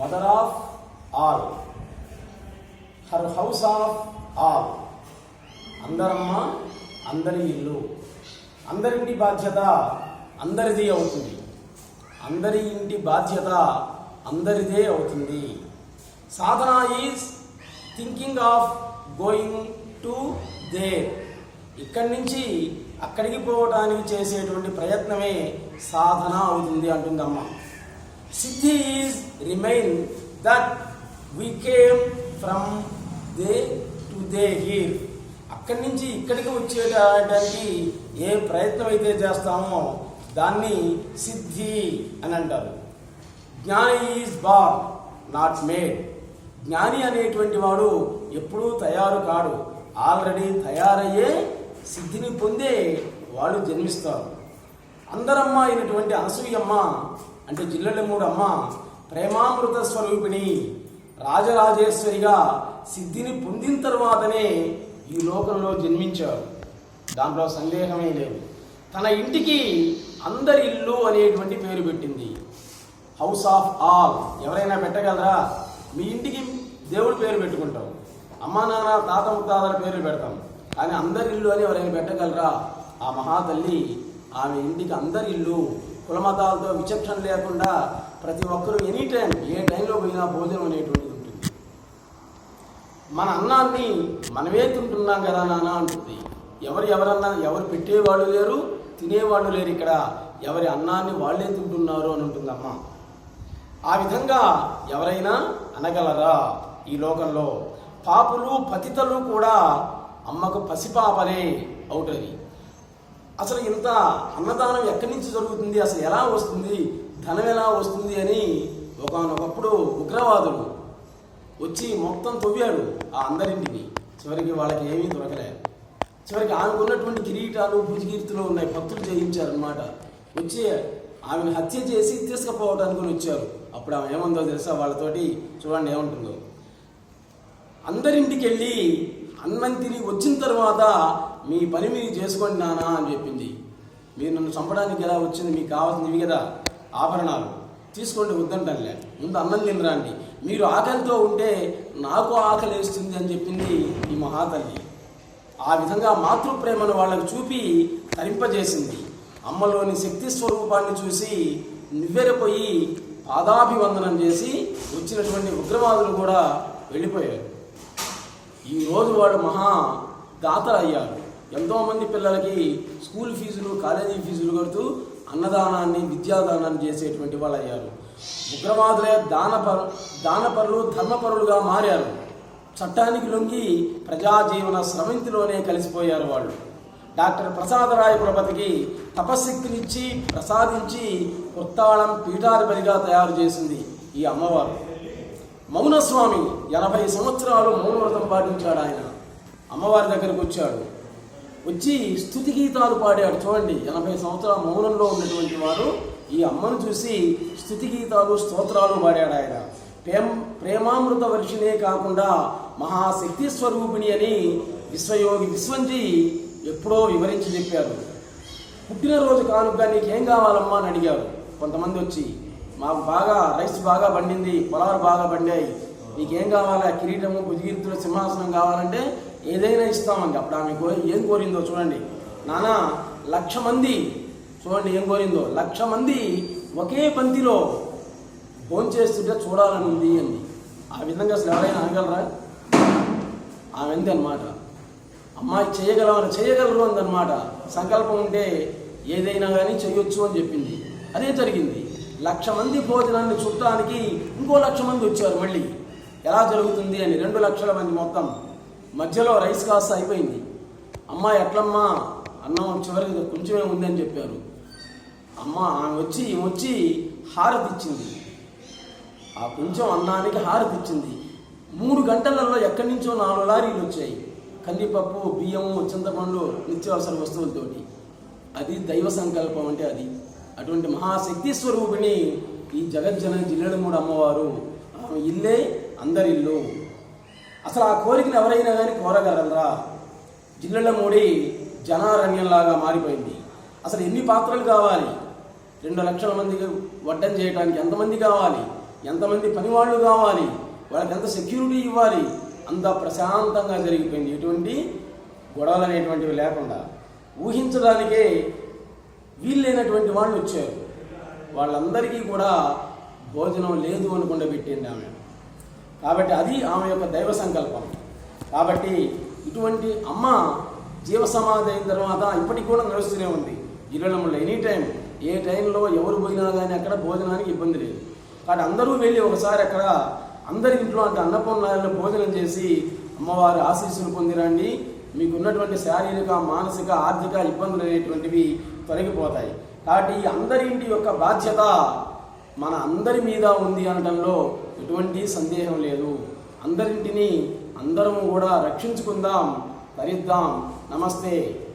Mother of all her house of all అందరమ్మ అందరి ఇల్లు. అందరి ఇంటి బాధ్యత అందరిది అవుతుంది. అందరి ఇంటి బాధ్యత అందరిదే అవుతుంది. Sadhana is thinking of going to there ఇక్కడి నుంచి అక్కడికి పోవటానికి చేసేటువంటి ప్రయత్నమే సాధన అవుతుంది అంటుందమ్మ. Siddhi is remain that we came from there to there here అక్కడి నుంచి ఇక్కడికి వచ్చేటానికి ఏ ప్రయత్నం అయితే చేస్తామో దాన్ని సిద్ధి అని అంటారు. జ్ఞాని ఈజ్ బార్ నాట్ మేడ్. జ్ఞాని అనేటువంటి వాడు ఎప్పుడూ తయారు కాడు. ఆల్రెడీ తయారయ్యే సిద్ధిని పొందే వాళ్ళు జన్మిస్తారు అందరమ్మ అయినటువంటి అనసూయమ్మ అంటే జిల్లెళ్ళమూడమ్మ ప్రేమామృత స్వరూపిణి రాజరాజేశ్వరిగా సిద్ధిని పొందిన తర్వాతనే ఈ లోకంలో జన్మించారు. దాంట్లో సందేహమే లేదు. తన ఇంటికి అందరి ఇల్లు అనేటువంటి పేరు పెట్టింది. హౌస్ ఆఫ్ ఆల్ ఎవరైనా పెట్టగలరా? మీ ఇంటికి దేవుడి పేరు పెట్టుకుంటాం. అమ్మా నాన్న తాత ముత్తాతల పేర్లు పెడతాం. కానీ అందరి ఇల్లు అని ఎవరైనా పెట్టగలరా? ఆ మహాతల్లి ఆమె ఇంటికి అందరి ఇల్లు కులమతాలతో విచక్షణ లేకుండా ప్రతి ఒక్కరూ ఎనీ టైం ఏ టైంలో పోయినా భోజనం అనేటువంటిది ఉంటుంది. మన అన్నాన్ని మనమే తింటున్నాం కదా నాన్న అంటుంది. ఎవరు ఎవరన్నా ఎవరు పెట్టేవాళ్ళు లేరు తినేవాళ్ళు లేరు ఇక్కడ. ఎవరి అన్నాన్ని వాళ్ళే తింటున్నారు అని ఉంటుంది అమ్మ ఆ విధంగా ఎవరైనా అనగలరా ఈ లోకంలో? పాపులు పతితలు కూడా అమ్మకు పసిపాపలే అవుతుంది అసలు ఇంత అన్నదానం ఎక్కడి నుంచి జరుగుతుంది? అసలు ఎలా వస్తుంది? ధనం ఎలా వస్తుంది అని ఒకనొకప్పుడు ఉగ్రవాదులు వచ్చి మొత్తం తవ్వాడు ఆ అందరింటిని. చివరికి వాళ్ళకి ఏమీ దొరకలే. చివరికి ఆమెకు ఉన్నటువంటి కిరీటాలు భుజకీర్తులు ఉన్నాయి. భక్తులు చేయించారనమాట వచ్చి ఆమెను హత్య చేసి తీసుకుపోవడానికి వచ్చారు. అప్పుడు ఆమె ఏమందో తెలుసా? వాళ్ళతోటి చూడండి ఏముంటుందో. అందరింటికి వెళ్ళి అన్నం తిని వచ్చిన తర్వాత మీ పని మీరు చేసుకోండి నానా అని చెప్పింది. మీరు నన్ను చంపడానికి ఎలా వచ్చింది మీకు కావాల్సినవి కదా? ఆభరణాలు. తీసుకోండి వద్దంటలే ముందు అన్నం తినరాండి. మీరు ఆకలితో ఉంటే నాకు ఆకలి వేస్తుంది అని చెప్పింది ఈ మహాతల్లి. ఆ విధంగా మాతృప్రేమను వాళ్ళకు చూపి తరింపజేసింది. అమ్మలోని శక్తి స్వరూపాన్ని చూసి నివ్వెరపోయి పాదాభివందనం చేసి వచ్చినటువంటి ఉగ్రవాదులు కూడా వెళ్ళిపోయారు. ఈ రోజు వాడు మహా దాతలు అయ్యారు. ఎంతోమంది పిల్లలకి స్కూల్ ఫీజులు కాలేజీ ఫీజులు కడుతూ అన్నదానాన్ని విద్యాదానాన్ని చేసేటువంటి వాళ్ళు అయ్యారు ఉగ్రవాదులే దానపరు దానపరులు ధర్మపరులుగా మారారు. చట్టానికి లొంగి ప్రజాజీవన స్రవంతిలోనే కలిసిపోయారు వాళ్ళు. డాక్టర్ ప్రసాదరాయ కులపతికి తపశక్తినిచ్చి ప్రసాదించి కొత్తాళం పీఠాధిపతిగా తయారు చేసింది ఈ అమ్మవారు. మౌనస్వామి ఎనభై సంవత్సరాలు మౌనవ్రతం పాటించాడు ఆయన. అమ్మవారి దగ్గరకు వచ్చాడు. వచ్చి స్థుతి గీతాలు పాడాడు చూడండి ఎనభై సంవత్సరాల మౌనంలో ఉన్నటువంటి వారు ఈ అమ్మను చూసి స్థుతి గీతాలు స్తోత్రాలు పాడాడు ఆయన. ప్రేమ ప్రేమామృత వర్షినే కాకుండా మహాశక్తి స్వరూపిణి అని విశ్వయోగి విశ్వంజి ఎప్పుడో వివరించి చెప్పారు. పుట్టినరోజు కానుక నీకేం కావాలమ్మా అని అడిగారు. కొంతమంది వచ్చి మాకు బాగా రైస్ బాగా పండింది పొలాలు బాగా పండాయి నీకేం కావాలా? కిరీటము భుజగిరితులు సింహాసనం కావాలంటే ఏదైనా ఇస్తామండి. అప్పుడు ఆమె కోరి ఏం కోరిందో చూడండి. నానా లక్ష మంది చూడండి ఏం కోరిందో. లక్ష మంది ఒకే పంక్తిలో చేస్తుంటే చూడాలని ఉంది అంది. ఆ విధంగా అసలు ఎవరైనా అనగలరా? ఆమె అంది అనమాట అమ్మాయి చేయగలమని చేయగలరు అందనమాట సంకల్పం ఉంటే ఏదైనా కానీ చేయొచ్చు అని చెప్పింది. అదే జరిగింది. లక్ష మంది భోజనాన్ని చూడటానికి ఇంకో లక్ష మంది వచ్చారు మళ్ళీ. ఎలా జరుగుతుంది అని రెండు లక్షల మంది మొత్తం మధ్యలో రైస్ కాస్త అయిపోయింది. అమ్మా ఎట్లమ్మా? అన్నం చివరికి కొంచెమే ఉందని చెప్పారు. అమ్మ ఆమె వచ్చి ఈమె వచ్చి హారతి ఇచ్చింది. ఆ కొంచెం అన్నానికి హారతి ఇచ్చింది. మూడు గంటలలో ఎక్కడి నుంచో నాలుగు లారీలు వచ్చాయి. కందిపప్పు బియ్యము చింతపండు నిత్యావసర వస్తువులతోటి. అది దైవ సంకల్పం అంటే అది. అటువంటి మహాశక్తి స్వరూపిణి ఈ జగజ్జన జిల్లెడమూడు అమ్మవారు. ఆమె ఇల్లే అందరి ఇల్లు అసలు ఆ కోరికను ఎవరైనా కానీ కోరగలరా? జిల్లెడమూడి జనారణ్యంలాగా మారిపోయింది. అసలు ఎన్ని పాత్రలు కావాలి? రెండు లక్షల మందికి వడ్డం చేయడానికి ఎంతమంది కావాలి? ఎంతమంది పనివాళ్ళు కావాలి? వాళ్ళకి ఎంత సెక్యూరిటీ ఇవ్వాలి? అంత ప్రశాంతంగా జరిగిపోయింది. ఎటువంటి గొడవలు అనేటువంటివి లేకుండా ఊహించడానికే వీళ్ళైనటువంటి వాళ్ళు వచ్చారు. వాళ్ళందరికీ కూడా భోజనం లేదు అనుకుండా పెట్టింది ఆమె. కాబట్టి అది ఆమె యొక్క దైవ సంకల్పం. కాబట్టి ఇటువంటి అమ్మ జీవ సమాధి అయిన తర్వాత ఇప్పటికి కూడా నడుస్తూనే ఉంది. ఇరవై ఎనీ టైం ఏ టైంలో ఎవరు పోయినా కానీ అక్కడ భోజనానికి ఇబ్బంది లేదు. కాబట్టి అందరూ వెళ్ళి ఒకసారి అక్కడ అందరి ఇంట్లో అంటే అన్నపూర్ణాలను భోజనం చేసి అమ్మవారి ఆశీస్సులు పొందిరండి. మీకు ఉన్నటువంటి శారీరక మానసిక ఆర్థిక ఇబ్బందులు అనేటువంటివి తొలగిపోతాయి. కాబట్టి ఈ అందరి ఇంటి యొక్క బాధ్యత మన అందరి మీద ఉంది అనడంలో ఎటువంటి సందేహం లేదు. అందరింటిని అందరం కూడా రక్షించుకుందాం తరిద్దాం. నమస్తే.